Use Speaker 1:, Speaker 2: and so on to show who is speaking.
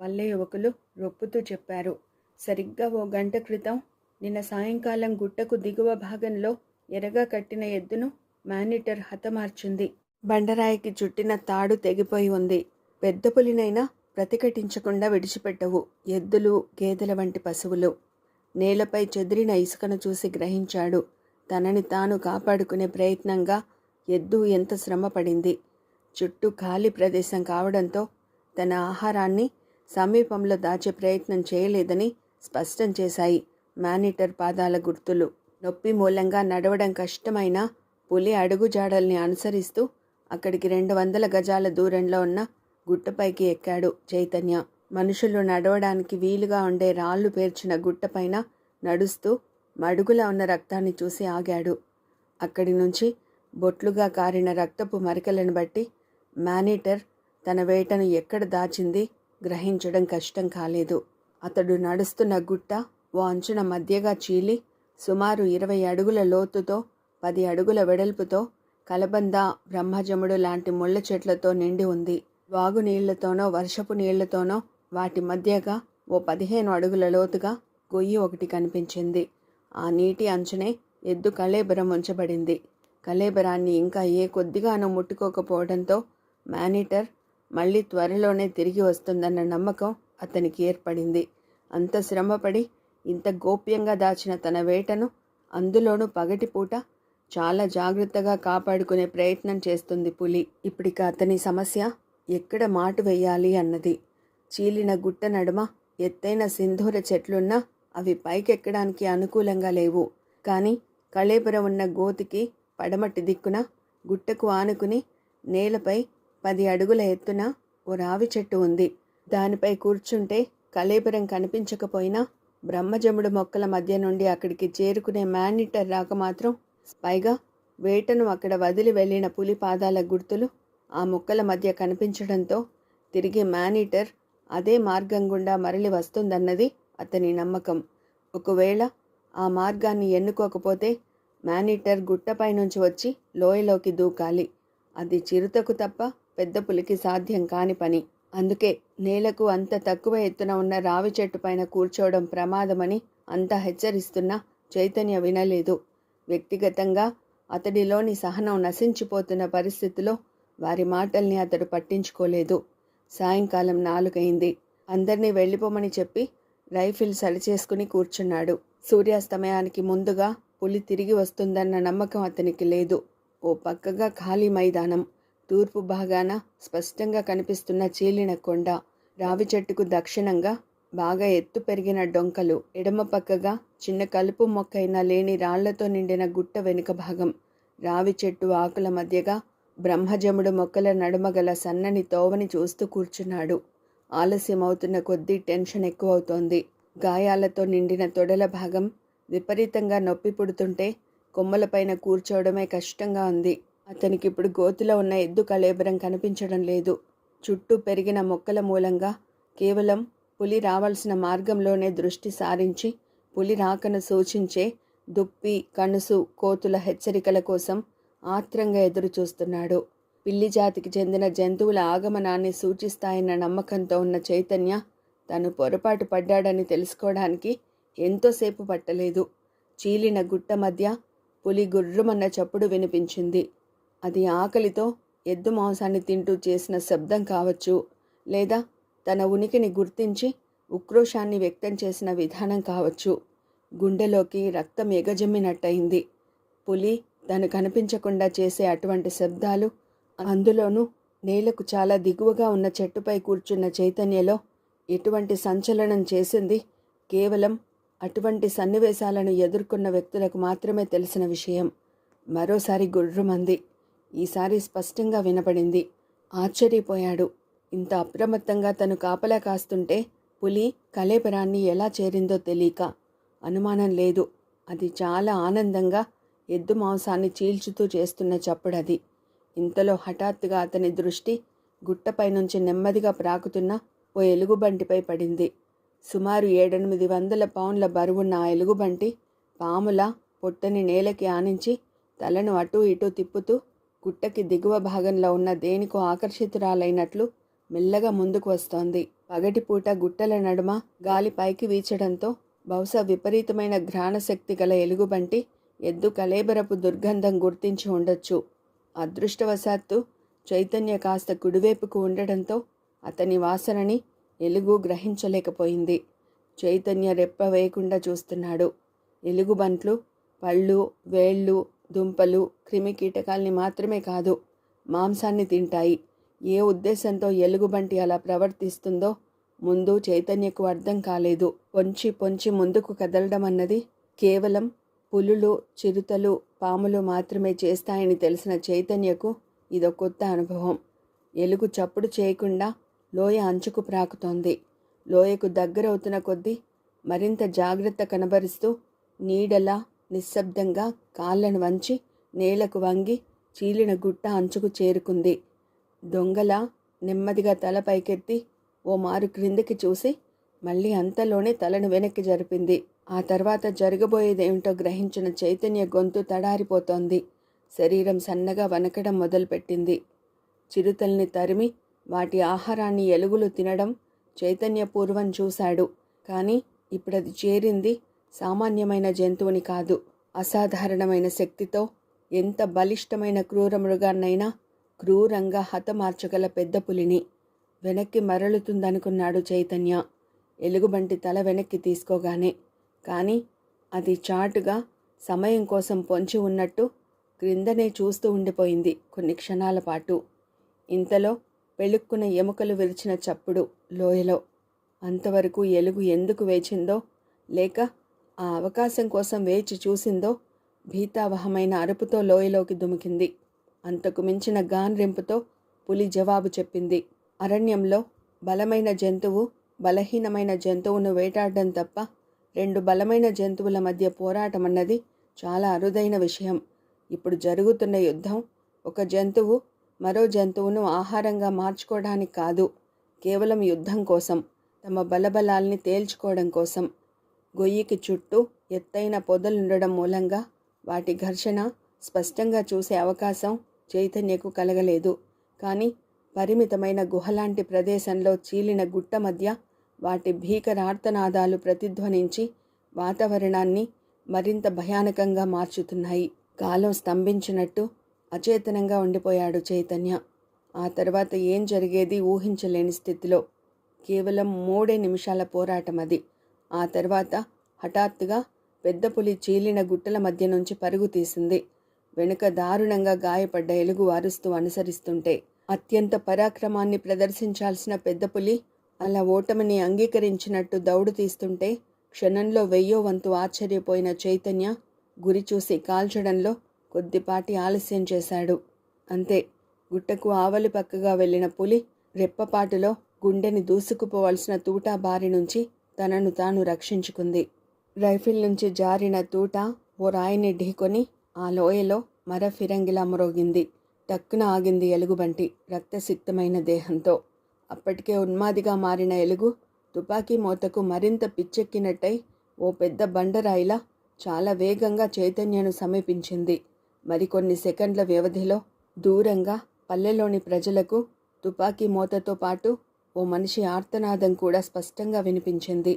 Speaker 1: పల్లె యువకులు రొప్పుతూ చెప్పారు. సరిగ్గా ఓ గంట క్రితం నిన్న సాయంకాలం గుట్టకు దిగువ భాగంలో ఎరగా కట్టిన ఎద్దును మానిటర్ హతమార్చింది. బండరాయికి చుట్టిన తాడు తెగిపోయి ఉంది. పెద్ద పులినైనా ప్రతిఘటించకుండా విడిచిపెట్టవు. ఎద్దులు గేదెల వంటి పశువులు. నేలపై చెదిరిన ఇసుకను చూసి గ్రహించాడు. తనని తాను కాపాడుకునే ప్రయత్నంగా ఎద్దు ఎంత శ్రమ పడింది చుట్టూ ఖాళీ ప్రదేశం కావడంతో తన ఆహారాన్ని సమీపంలో దాచే ప్రయత్నం చేయలేదని స్పష్టం చేశాయి. మానిటర్ పాదాల గుర్తులు. నొప్పి మూలంగా నడవడం కష్టమైన పులి అడుగుజాడల్ని అనుసరిస్తూ అక్కడికి రెండు వందల గజాల దూరంలో ఉన్న గుట్టపైకి ఎక్కాడు చైతన్య. మనుషులు నడవడానికి వీలుగా ఉండే రాళ్ళు పేర్చిన గుట్టపైన నడుస్తూ మడుగులా ఉన్న రక్తాన్ని చూసి ఆగాడు. అక్కడి నుంచి బొట్లుగా కారిన రక్తపు మరకలను బట్టి మానిటర్ తన వేటను ఎక్కడ దాచింది? గ్రహించడం కష్టం కాలేదు. అతడు నడుస్తున్న గుట్ట ఓ అంచున మధ్యగా చీలి సుమారు ఇరవై అడుగుల లోతుతో పది అడుగుల వెడల్పుతో కలబంద బ్రహ్మజముడు లాంటి ముళ్ళ చెట్లతో నిండి ఉంది. వాగు నీళ్ళతోనో వర్షపు నీళ్ళతోనో వాటి మధ్యగా ఓ పదిహేను అడుగుల లోతుగా గొయ్యి ఒకటి కనిపించింది. ఆ నీటి అంచునే ఎద్దు కళేబరం ఉంచబడింది. కళేబరాన్ని ఇంకా ఏ కొద్దిగానో ముట్టుకోకపోవడంతో మానిటర్ మళ్ళీ త్వరలోనే తిరిగి వస్తుందన్న నమ్మకం అతనికి ఏర్పడింది. అంత శ్రమపడి ఇంత గోప్యంగా దాచిన తన వేటను అందులోనూ పగటిపూట చాలా జాగ్రత్తగా కాపాడుకునే ప్రయత్నం చేస్తుంది పులి. ఇప్పటిక అతని సమస్య ఎక్కడ మాటు వేయాలి అన్నది. చీలిన గుట్ట నడుమ ఎత్తైన సింధూర చెట్లున్నా అవి పైకెక్కడానికి అనుకూలంగా లేవు. కానీ కళేపురం ఉన్న గోతికి పడమటి దిక్కున గుట్టకు ఆనుకుని నేలపై పది అడుగుల ఎత్తున ఓ రావి చెట్టు ఉంది. దానిపై కూర్చుంటే కళేపురం కనిపించకపోయినా బ్రహ్మజముడు మొక్కల మధ్య నుండి అక్కడికి చేరుకునే మానిటర్ రాక మాత్రం పైగా వేటను అక్కడ వదిలి వెళ్ళిన పులి పాదాల గుర్తులు ఆ మొక్కల మధ్య కనిపించడంతో తిరిగి మానిటర్ అదే మార్గం గుండా మరలి వస్తుందన్నది అతని నమ్మకం. ఒకవేళ ఆ మార్గాన్ని ఎన్నుకోకపోతే మానిటర్ గుట్టపై నుంచి వచ్చి లోయలోకి దూకాలి. అది చిరుతకు తప్ప పెద్ద పులికి సాధ్యం కాని పని. అందుకే నేలకు అంత తక్కువ ఎత్తున ఉన్న రావి చెట్టు పైన కూర్చోవడం ప్రమాదమని అంత హెచ్చరిస్తున్నా చైతన్య వినలేదు. వ్యక్తిగతంగా అతడిలోని సహనం నశించిపోతున్న పరిస్థితిలో వారి మాటల్ని అతడు పట్టించుకోలేదు. సాయంకాలం నాలుగైంది. అందరినీ వెళ్ళిపోమని చెప్పి రైఫిల్ సరిచేసుకుని కూర్చున్నాడు. సూర్యాస్తమయానికి ముందుగా పులి తిరిగి వస్తుందన్న నమ్మకం అతనికి లేదు. ఓ పక్కగా ఖాళీ మైదానం. తూర్పు భాగాన స్పష్టంగా కనిపిస్తున్న చీలిన కొండ రావి చెట్టుకు దక్షిణంగా బాగా ఎత్తు పెరిగిన డొంకలు ఎడమ పక్కగా చిన్న కలుపు మొక్కైన లేని రాళ్ళతో నిండిన గుట్ట వెనుక భాగం. రావి చెట్టు ఆకుల మధ్యగా బ్రహ్మజముడు మొక్కల నడుమ గల సన్నని తోవని చూస్తూ కూర్చున్నాడు. ఆలస్యమవుతున్న కొద్దీ టెన్షన్ ఎక్కువవుతోంది. గాయాలతో నిండిన తొడల భాగం విపరీతంగా నొప్పి పుడుతుంటే కొమ్మలపైన కూర్చోవడమే కష్టంగా ఉంది. అతనికి ఇప్పుడు గోతిలో ఉన్న ఎద్దు కళేబరం కనిపించడం లేదు. చుట్టూ పెరిగిన మొక్కల మూలంగా కేవలం పులి రావాల్సిన మార్గంలోనే దృష్టి సారించి పులి రాకను సూచించే దుప్పి కనుసు కోతుల హెచ్చరికల కోసం ఆత్రంగా ఎదురుచూస్తున్నాడు. పిల్లి జాతికి చెందిన జంతువుల ఆగమనాన్ని సూచిస్తాయన్న నమ్మకంతో ఉన్న చైతన్య తను పొరపాటు పడ్డాడని తెలుసుకోవడానికి ఎంతోసేపు పట్టలేదు. చీలిన గుట్ట మధ్య పులి గుర్రుమన్న చప్పుడు వినిపించింది. అది ఆకలితో ఎద్దు మాంసాన్ని తింటూ చేసిన శబ్దం కావచ్చు లేదా తన ఉనికిని గుర్తించి ఉక్రోషాన్ని వ్యక్తం చేసిన విధానం కావచ్చు. గుండెలోకి రక్తం ఎగజమ్మినట్టయింది. పులి తను కనిపించకుండా చేసే అటువంటి శబ్దాలు అందులోనూ నేలకు చాలా దిగువగా ఉన్న చెట్టుపై కూర్చున్న చైతన్యలో ఎటువంటి సంచలనం చేసింది? కేవలం అటువంటి సన్నివేశాలను ఎదుర్కొన్న వ్యక్తులకు మాత్రమే తెలిసిన విషయం. మరోసారి గుర్రుమంది ఈసారి స్పష్టంగా వినపడింది. ఆశ్చర్యపోయాడు. ఇంత అప్రమత్తంగా తను కాపలా కాస్తుంటే పులి కలేబరాన్ని ఎలా చేరిందో తెలియక. అనుమానం లేదు. అది చాలా ఆనందంగా ఎద్దు మాంసాన్ని చీల్చుతూ చేస్తున్న చప్పుడది. ఇంతలో హఠాత్తుగా అతని దృష్టి గుట్టపై నుంచి నెమ్మదిగా ప్రాకుతున్న ఓ ఎలుగుబంటిపై పడింది. సుమారు ఏడెనిమిది వందల పౌండ్ల బరువున్న ఆ ఎలుగుబంటి పాముల పొట్టని నేలకి ఆనించి తలను అటూ ఇటూ తిప్పుతూ గుట్టకి దిగువ భాగంలో ఉన్న దేనికో ఆకర్షితురాలైనట్లు మెల్లగా ముందుకు వస్తోంది. పగటిపూట గుట్టల నడుమ గాలి పైకి వీచడంతో బహుశా విపరీతమైన ఘ్రాణశక్తి గల ఎలుగుబంటి ఎద్దు కలేబరపు దుర్గంధం గుర్తించి ఉండొచ్చు. అదృష్టవశాత్తు చైతన్య కాస్త కుడివైపుకు ఉండడంతో అతని వాసనని ఎలుగు గ్రహించలేకపోయింది. చైతన్య రెప్ప వేయకుండా చూస్తున్నాడు. ఎలుగుబంట్లు పళ్ళు వేళ్ళు దుంపలు క్రిమికీటకాల్ని మాత్రమే కాదు మాంసాన్ని తింటాయి. ఏ ఉద్దేశంతో ఎలుగుబంటి అలా ప్రవర్తిస్తుందో ముందు చైతన్యకు అర్థం కాలేదు. పొంచి పొంచి ముందుకు కదలడం అన్నది కేవలం పులులు చిరుతలు పాములు మాత్రమే చేస్తాయని తెలిసిన చైతన్యకు ఇదో కొత్త అనుభవం. ఎలుగు చప్పుడు చేయకుండా లోయ అంచుకు ప్రాకుతోంది. లోయకు దగ్గరవుతున్న కొద్దీ మరింత జాగ్రత్త కనబరుస్తూ నీడలా నిశ్శబ్దంగా కాళ్ళను వంచి నేలకు వంగి చీలిన గుట్ట అంచుకు చేరుకుంది. దొంగల నెమ్మదిగా తల పైకెత్తి ఓ మారు క్రిందికి చూసి మళ్ళీ అంతలోనే తలను వెనక్కి జరిపింది. ఆ తర్వాత జరగబోయేదేమిటో గ్రహించిన చైతన్య గొంతు తడారిపోతోంది. శరీరం సన్నగా వనకడం మొదలుపెట్టింది. చిరుతల్ని తరిమి వాటి ఆహారాన్ని ఎలుగులు తినడం చైతన్యపూర్వం చూశాడు. కానీ ఇప్పుడది చేరింది సామాన్యమైన జంతువుని కాదు అసాధారణమైన శక్తితో ఎంత బలిష్టమైన క్రూర మృగాన్నైనా క్రూరంగా హతమార్చగల పెద్ద పులిని వెనక్కి మరలుతుందనుకున్నాడు చైతన్య. ఎలుగుబంటి తల వెనక్కి తీసుకోగానే కానీ అది చాటుగా సమయం కోసం పొంచి ఉన్నట్టు క్రిందనే చూస్తూ ఉండిపోయింది కొన్ని క్షణాల పాటు. ఇంతలో పెళుక్కున ఎముకలు విరిచిన చప్పుడు లోయలో. అంతవరకు ఎలుగు ఎందుకు వేచిందో లేక ఆ అవకాశం కోసం వేచి చూసిందో భీతావహమైన అరుపుతో లోయలోకి దుమికింది. అంతకు మించిన గాన్రింపుతో పులి జవాబు చెప్పింది. అరణ్యంలో బలమైన జంతువు బలహీనమైన జంతువును వేటాడడం తప్ప రెండు బలమైన జంతువుల మధ్య పోరాటం అన్నది చాలా అరుదైన విషయం. ఇప్పుడు జరుగుతున్న యుద్ధం ఒక జంతువు మరో జంతువును ఆహారంగా మార్చుకోవడానికి కాదు కేవలం యుద్ధం కోసం తమ బలబలాల్ని తేల్చుకోవడం కోసం. గొయ్యికి చుట్టూ ఎత్తైన పొదలుండడం మూలంగా వాటి ఘర్షణ స్పష్టంగా చూసే అవకాశం చైతన్యకు కలగలేదు. కానీ పరిమితమైన గుహలాంటి ప్రదేశంలో చీలిన గుట్ట మధ్య వాటి భీకరార్తనాదాలు ప్రతిధ్వనించి వాతావరణాన్ని మరింత భయానకంగా మార్చుతున్నాయి. కాలం స్తంభించినట్టు అచేతనంగా ఉండిపోయాడు చైతన్య. ఆ తర్వాత ఏం జరిగేది ఊహించలేని స్థితిలో కేవలం మూడే నిమిషాల పోరాటం అది ఆ తర్వాత హఠాత్తుగా పెద్ద పులి చీలిన గుట్టల మధ్య నుంచి పరుగు తీసింది. వెనుక దారుణంగా గాయపడ్డ ఎలుగు వారుస్తూ అనుసరిస్తుంటే అత్యంత పరాక్రమాన్ని ప్రదర్శించాల్సిన పెద్ద పులి అలా ఓటమిని అంగీకరించినట్టు దౌడు తీస్తుంటే క్షణంలో వెయ్యో వంతు ఆశ్చర్యపోయిన చైతన్య గురి చూసి కాల్చడంలో కొద్దిపాటి ఆలస్యం చేశాడు. అంతే గుట్టకు ఆవలి పక్కగా వెళ్ళిన పులి రెప్పపాటులో గుండెని దూసుకుపోవలసిన తూటా బారి నుంచి తనను తాను రక్షించుకుంది. రైఫిల్ నుంచి జారిన తూట ఓ రాయిని ఢీకొని ఆ లోయలో మర ఫిరంగిలా మ్రోగింది. టక్కున ఆగింది ఎలుగుబంటి రక్తసిక్తమైన దేహంతో. అప్పటికే ఉన్మాదిగా మారిన ఎలుగు తుపాకీ మూతకు మరింత పిచ్చెక్కినట్టై ఓ పెద్ద బండరాయిలా చాలా వేగంగా చైతన్యను సమీపించింది. మరికొన్ని సెకండ్ల వ్యవధిలో దూరంగా పల్లెలోని ప్రజలకు తుపాకీ మూతతో పాటు ఓ మనిషి ఆర్తనాదం కూడా స్పష్టంగా వినిపించింది.